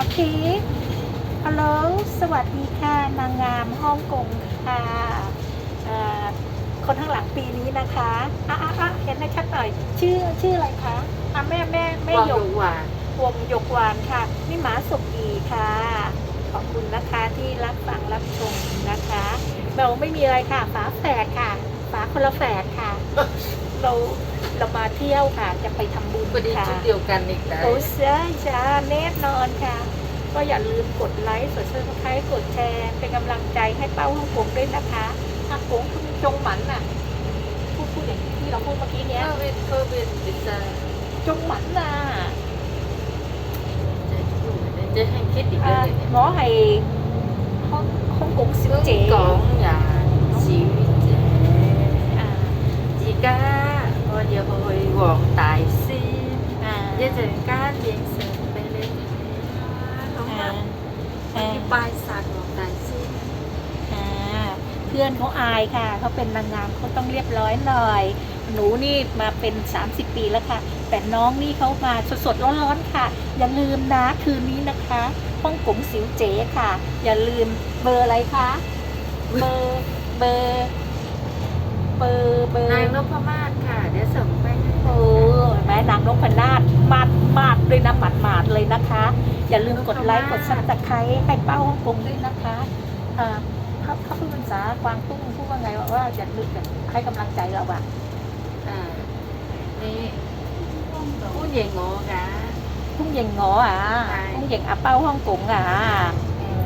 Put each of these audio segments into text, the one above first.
โอเคฮัลโหลสวัสดีค่ะ นางงามฮ่องกงค่ะเอ่อคนข้างหลังปีนี้นะคะอะอะอะเห็นได้ชัดหน่อย ชื่อชื่ออะไรคะอะแม่แม่แม่วางหยหยกกหวานวงหยกหวานค่ะนี่หมาสุกอีค่ะ ขอบคุณนะคะที่รับฟังรับชมนะคะเราไม่มีอะไรค่ะฝาแฝดค่ะ ฝาคนละแฝดค่ะ เราเรามาเที่ยวค่ะ จะไปทำบุญพอดีค่ะชุดเดียวกันอีกแล้วโอ้ใช่จ้าแน่นอนค่ะ ก็อย่าลืมกดไลค์กดซับสไครต์กดแชร์ เป็นกำลังใจให้เป้าฮ่องกงด้วยนะคะฮ่องกงคุณจงหมันน่ะพูดพูดอย่างที่เราพูดเมื่อกี้เนี้ยเออเป็นเออเป็นเป็นจะจงหมันน่ะจะให้คิดอีกอ่าเรื่องหนึงเนี่ย ngõ hay Hong Hong Kong siêu Hương trẻ cổng nhà xíu hồi giờ hồi hoàng tại xin à gia đình ca điện sự bên lên không à á à, đi bay sạc hoàng tại xin อ่าเพื่อนเขาอายค่ะเขาเป็นนางงามเขาต้องเรียบร้อยหน่อย หนูนี่มาเป็น 30 ปีแล้วค่ะ แต่น้องนี่เขามาสดๆร้อนๆค่ะ อย่าลืมนะคืนนี้นะคะฮ่องกงสิวเจ๋ค่ะ อย่าลืมเบอร์อะไรคะ เบอร์เบอร์ เบอร์เบอร์นางนพมาศค่ะ เดี๋ยวส่งไปให้โอ้แม่นางนพนาถมาดมาดเลยนะหมัดหมาดเลยนะคะ อย่าลืมกดไลค์กดซับสไครต์ให้เป้าฮ่องกงด้วยนะคะอ่าเขาเขาพูดภาษากวางตุ้งพูดว่าไงว่าว่าอย่าลืมแบบให้กำลังใจเราอะอ่านี่ผู้ใหญ่งอกะพุ่งเหย่งหงออะใช่พุ่งเหย่งอาเป้าฮ่องกงอะอืม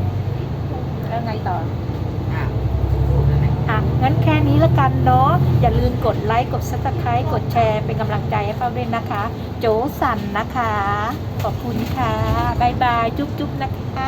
แล้วไงต่อ อะพูดอะไร อะ งั้นแค่นี้ละกันเนาะ อย่าลืมกดไลค์ กด subscribe กดแชร์ เป็นกำลังใจให้เป้าด้วยนะคะ โจสันนะคะ ขอบคุณค่ะ บ๊ายบาย จุ๊บๆนะคะ